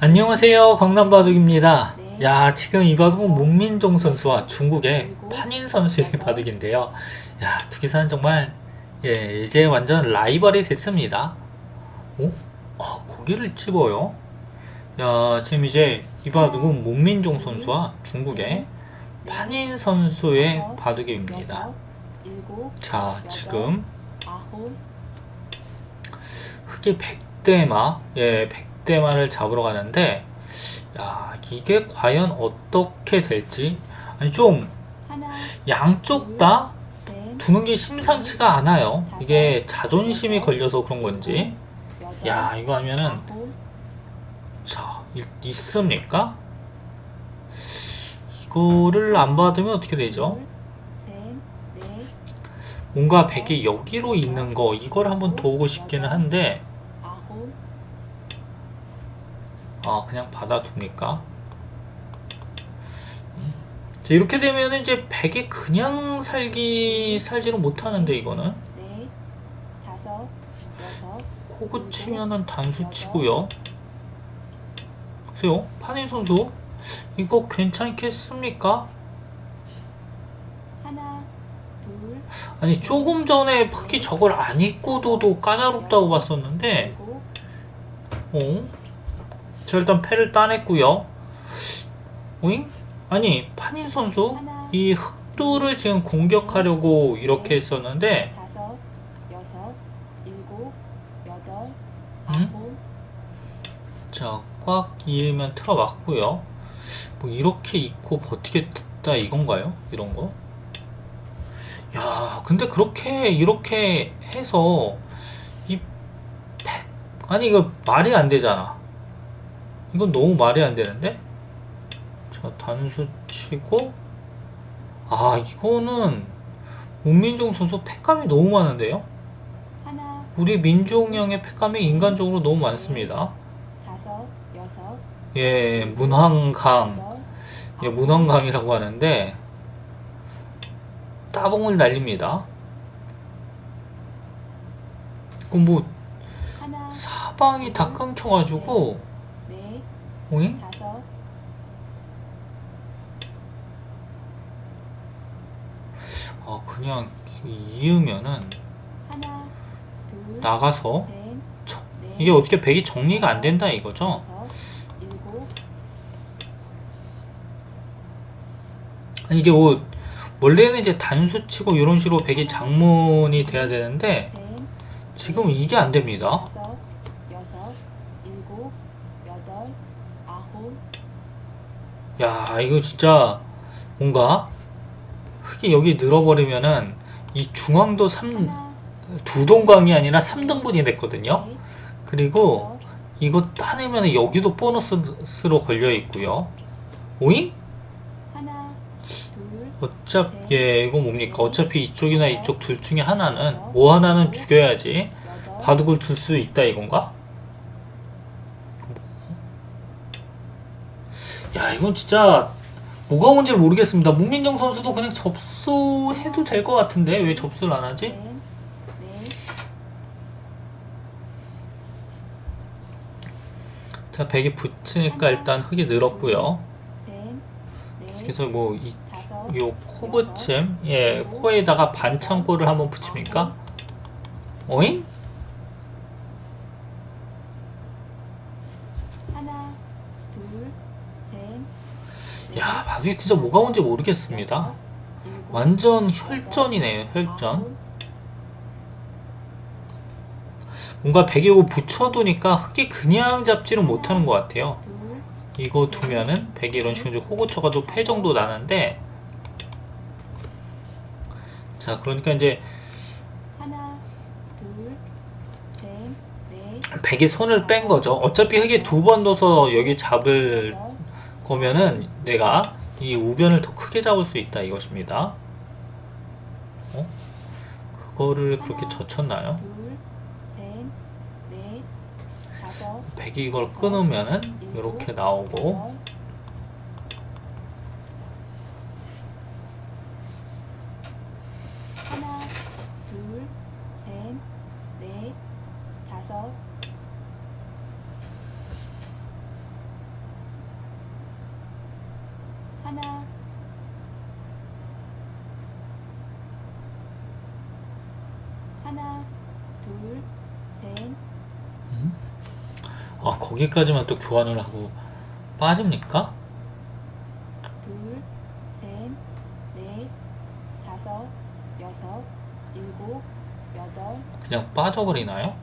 안녕하세요. 강남바둑입니다. 네. 야 지금 이 바둑은 문민종 선수와 중국의 판인 선수의 바둑인데요. 야두 기사는 정말 예 이제 완전 라이벌이 됐습니다. 오? 아 고개를 집어요? 야 지금 이제 이 바둑은 문민종 선수와 중국의 판인 선수의 바둑입니다. 자 지금 흑이 백대마 예 백 대마를 잡으러 가는데 야 이게 과연 어떻게 될지? 아니 좀 양쪽 다 셋, 두는 게 심상치가 않아요. 이게 자존심이 걸려서 그런 건지. 야 이거 하면은 자 있, 있습니까? 이거를 안 받으면 어떻게 되죠? 뭔가 백이 여기로 있는 거 이걸 한번 도우고 싶기는 한데 아홉, 아 그냥 받아둡니까? 음. 자, 이렇게 되면 이제 백이 그냥 살기 살지는 못하는데 이거는 다섯, 여섯, 호구 치면은 단수 치고요. 보세요, 판인 선수 이거 괜찮겠습니까? 하나, 둘, 아니 조금 전에 흑이 저걸 안 입고도도 까다롭다고 봤었는데 일 저 일단 패를 따냈고요. 오잉? 아니 판인 선수 이 흑도를 지금 공격하려고 이렇게 했었는데 자꽉 이으면 틀어맞고요. 뭐 이렇게 입고 버티겠다 이건가요? 이런 거? 야 근데 그렇게 이렇게 해서 이백 아니 이거 말이 안 되잖아. 이건 너무 말이 안 되는데? 자 단수 치고 아 이거는 문민종 선수 팩감이 너무 많은데요? 우리 민종 형의 팩감이 인간적으로 너무 많습니다. 다섯, 여섯, 예, 문황강. 예, 문황강이라고 하는데 따봉을 날립니다. 그럼 뭐 사방이 다 끊겨가지고 넷, 오잉? 다섯, 아 그냥 이으면은 하나, 둘, 나가서 셋, 저- 넷, 이게 어떻게 백이 정리가 안 된다 이거죠? 일곱, 아니, 이게 뭐 원래는 이제 단수 치고 이런 식으로 백이 장문이 돼야 되는데 셋, 지금 이게 안 됩니다. 다섯, 일곱, 여덟, 아홉, 야 이거 진짜 뭔가 흙이 여기 늘어버리면은 이 중앙도 3, 하나, 두 동강이 아니라 3등분이 됐거든요 넷, 그리고 이거 따내면 여기도 보너스로 걸려 있고요 오잉? 어차피 예 이거 뭡니까 어차피 이쪽이나 이쪽 둘 중에 하나는 뭐 하나는 죽여야지 바둑을 둘 수 있다 이건가? 야 이건 진짜 뭐가 뭔지 모르겠습니다. 문민정 선수도 그냥 접수해도 될 것 같은데 왜 접수를 안 하지? 넷, 넷, 자 백이 붙으니까 일단 흙이 늘었고요. 셋, 넷, 그래서 뭐이요 다섯, 코 붙임 예 코에다가 반창고를 한번 붙입니까? 어잉? 하나, 둘, 야 바둑이 진짜 뭐가 뭔지 모르겠습니다. 완전 혈전이네요 혈전. 뭔가 백이고 붙여두니까 흙이 그냥 잡지는 못하는 것 같아요. 둘, 이거 두면은 백이 이런 식으로 호구 쳐가지고 패 정도 나는데 자 그러니까 이제 하나, 둘, 셋, 넷, 백이 손을 뺀 거죠. 어차피 흙이 두번 둬서 여기 잡을 거면은 내가 이 우변을 더 크게 잡을 수 있다 이것입니다. 어? 그거를 그렇게 젖혔나요? 둘, 셋, 넷, 다섯, 백이 이걸 끊으면은 이렇게 나오고 여덟, 하나, 둘, 셋, 넷, 다섯, 아 거기까지만 또 교환을 하고 빠집니까? 둘, 셋, 넷, 다섯, 여섯, 일곱, 여덟, 그냥 빠져버리나요?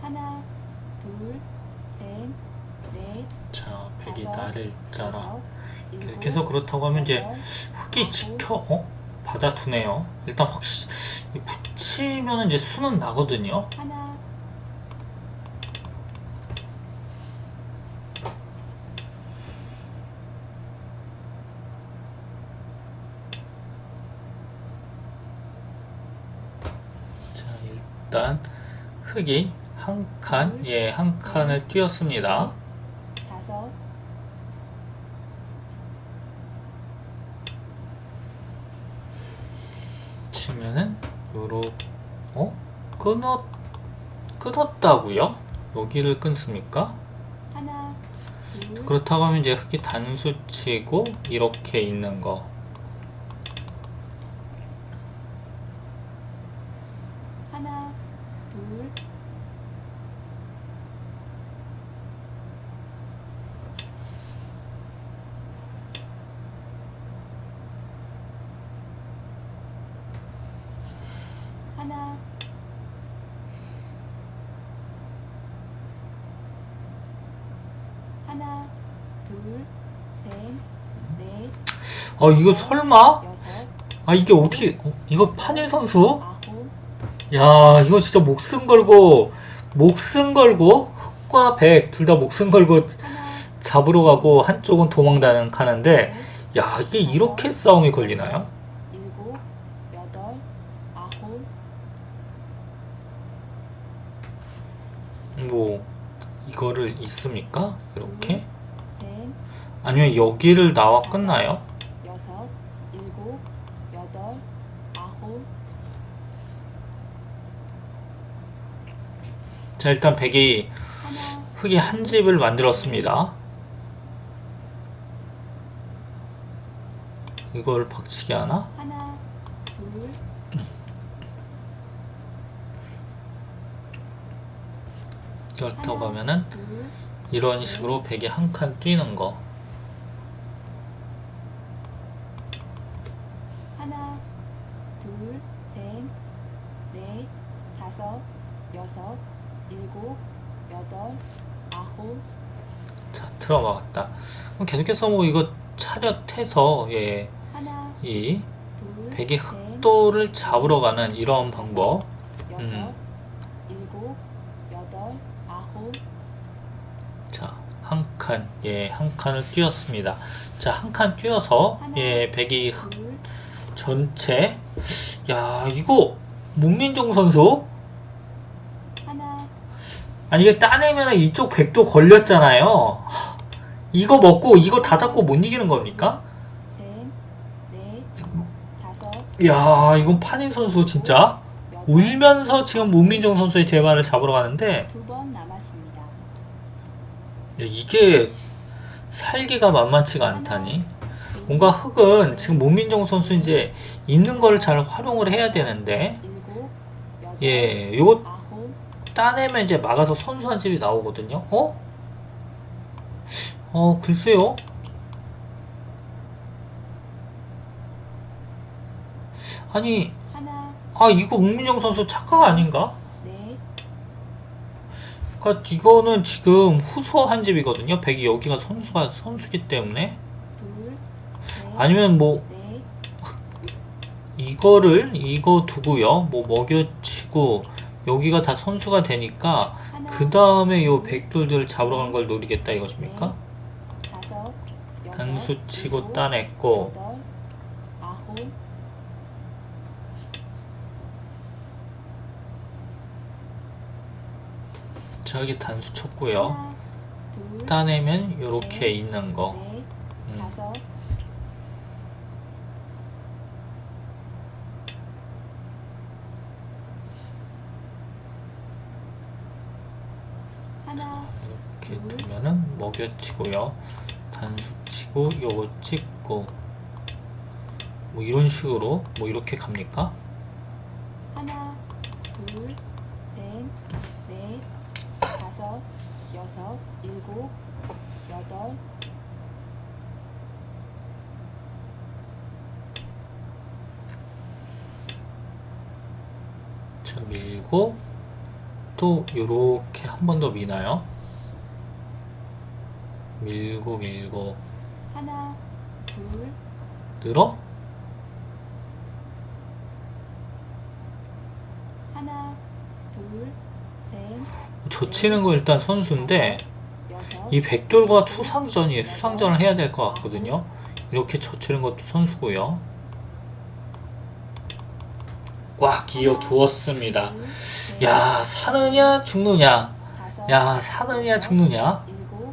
하나, 둘, 셋, 넷, 자 백이 다섯, 나를 여섯, 일곱, 계속 그렇다고 하면 이제 여덟, 흙이 지켜 어? 받아두네요. 일단 확실 붙이면 이제 수는 나거든요. 하나, 자 일단 흙이 한 칸, 예, 한 칸을 띄었습니다. 다섯, 요로 어? 끊었 끊었다고요? 여기를 끊습니까? 하나, 둘, 그렇다고 하면 이제 흙이 단수 치고 이렇게 있는 거. 하나, 둘, 하나, 하나, 둘, 셋, 넷, 아 이거 설마? 여섯, 아 이게 어떻게 어, 이거 판일 선수? 아홉, 야 이거 진짜 목숨 걸고 목숨 걸고 흑과 백 둘 다 목숨 걸고 하나, 잡으러 가고 한쪽은 도망다는 가는데 넷, 야 이게 이렇게 싸움이 걸리나요? 일곱, 여덟, 아홉, 뭐 이거를 있습니까? 이렇게? 셋, 아니면 여기를 나와 끝나요? 여섯, 일곱, 여덟, 아홉, 자 일단 백이 하나, 흙이 한 집을 만들었습니다. 이걸 박치기 하나? 하나, 둘, 그렇다고 하면은 둘, 이런 식으로 백이 한 칸 뛰는 거. 하나, 둘, 셋, 넷, 다섯, 여섯, 일곱, 여덟, 아홉, 자 들어막았다. 그럼 계속해서 뭐 이거 차렷해서 예, 하나, 이 둘, 백이 셋, 흑도를 잡으러 가는 이런 방법. 여섯, 음. 일곱, 여덟, 아홉, 자, 한 칸, 예, 한 칸을 띄웠습니다. 자, 한칸 띄워서, 예, 백이 흑 둘, 전체. 야, 이거, 문민종 선수? 아니, 이게 따내면 이쪽 백도 걸렸잖아요. 하, 이거 먹고, 이거 다 잡고 못 이기는 겁니까? 야, 이건 판인 선수 진짜 울면서 지금 문민종 선수의 대발을 잡으러 가는데, 두번 남았습니다. 야, 이게 살기가 만만치가 않다니. 뭔가 흙은 지금 문민종 선수 이제 있는 거를 잘 활용을 해야 되는데, 예, 요거 따내면 이제 막아서 선수한 집이 나오거든요. 어? 어, 글쎄요. 아니, 하나, 아, 이거 문민정 선수 착각 아닌가? 넷, 그니까 이거는 지금 후수한 집이거든요. 백이 여기가 선수가 선수기 때문에. 둘, 아니면 뭐, 넷, 이거를, 이거 두고요. 뭐 먹여치고, 여기가 다 선수가 되니까, 그 다음에 요 백돌들을 잡으러 간 걸 노리겠다 이것입니까? 단수 치고 따냈고, 저기 단수 쳤고요. 따내면 요렇게 있는 거. 넷, 음. 다섯, 하나, 이렇게 먹여치고요. 단수 치고 요거 찍고 뭐 이런 식으로 뭐 이렇게 갑니까? 하나, 둘, 셋, 넷, 다섯, 여섯, 일곱, 여덟, 자, 밀고 또 요렇게 한 번 더 미나요? 밀고 밀고 하나, 둘, 늘어? 하나, 둘, 셋, 젖히는 거 일단 선수인데 여섯, 이 백돌과 수상전이에요. 수상전을 해야 될 것 같거든요. 이렇게 젖히는 것도 선수고요. 꽉 이어 두었습니다. 야 사느냐 죽느냐 야 사느냐 죽느냐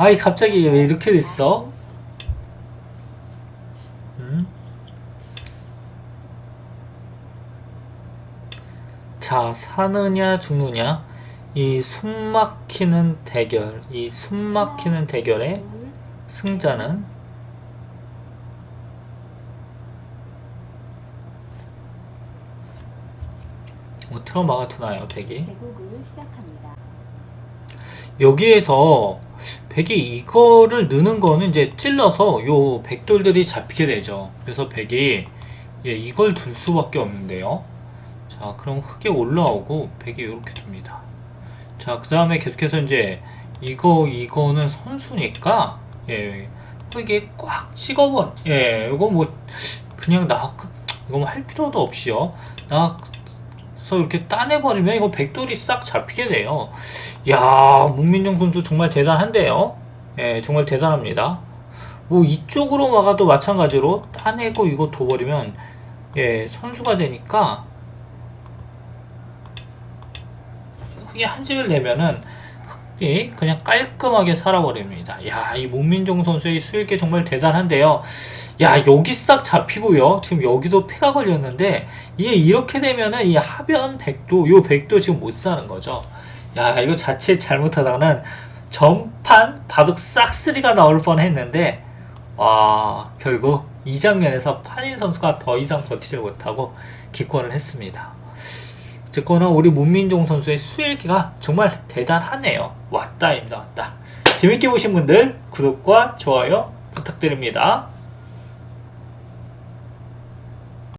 아이 갑자기 왜 이렇게 됐어? 음? 자 사느냐 죽느냐 이 숨막히는 대결 이 숨막히는 대결의 둘, 승자는 뭐 트라우마가 두나요 백이. 여기에서 백이 이거를 넣는 거는 이제 찔러서 요 백돌들이 잡히게 되죠. 그래서 백이 예, 이걸 둘 수밖에 없는데요. 자, 그럼 흙에 올라오고 백이 이렇게 둡니다. 자, 그 다음에 계속해서 이제 이거 이거는 선수니까 예, 흙에 꽉 찍어버. 예, 이거 뭐 그냥 나 이거 뭐 할 필요도 없이요. 나 서 이렇게 따내버리면 이거 백돌이 싹 잡히게 돼요. 야, 문민정 선수 정말 대단한데요. 예, 정말 대단합니다. 뭐 이쪽으로 막아도 마찬가지로 따내고 이거 둬버리면 예, 선수가 되니까 흙이 한 집을 내면은 흙이 그냥 깔끔하게 살아버립니다. 야, 이 문민정 선수의 수일계 정말 대단한데요. 야, 여기 싹 잡히고요. 지금 여기도 폐가 걸렸는데 이게 이렇게 되면은 이 하변 백도, 요 백도 지금 못 사는 거죠. 야, 이거 자칫 잘못하다가는 전판 바둑 싹쓸이가 나올 뻔 했는데, 와, 결국 이 장면에서 판인 선수가 더 이상 버티지 못하고 기권을 했습니다. 어쨌거나 우리 문민종 선수의 수일기가 정말 대단하네요. 왔다입니다, 왔다. 재밌게 보신 분들 구독과 좋아요 부탁드립니다.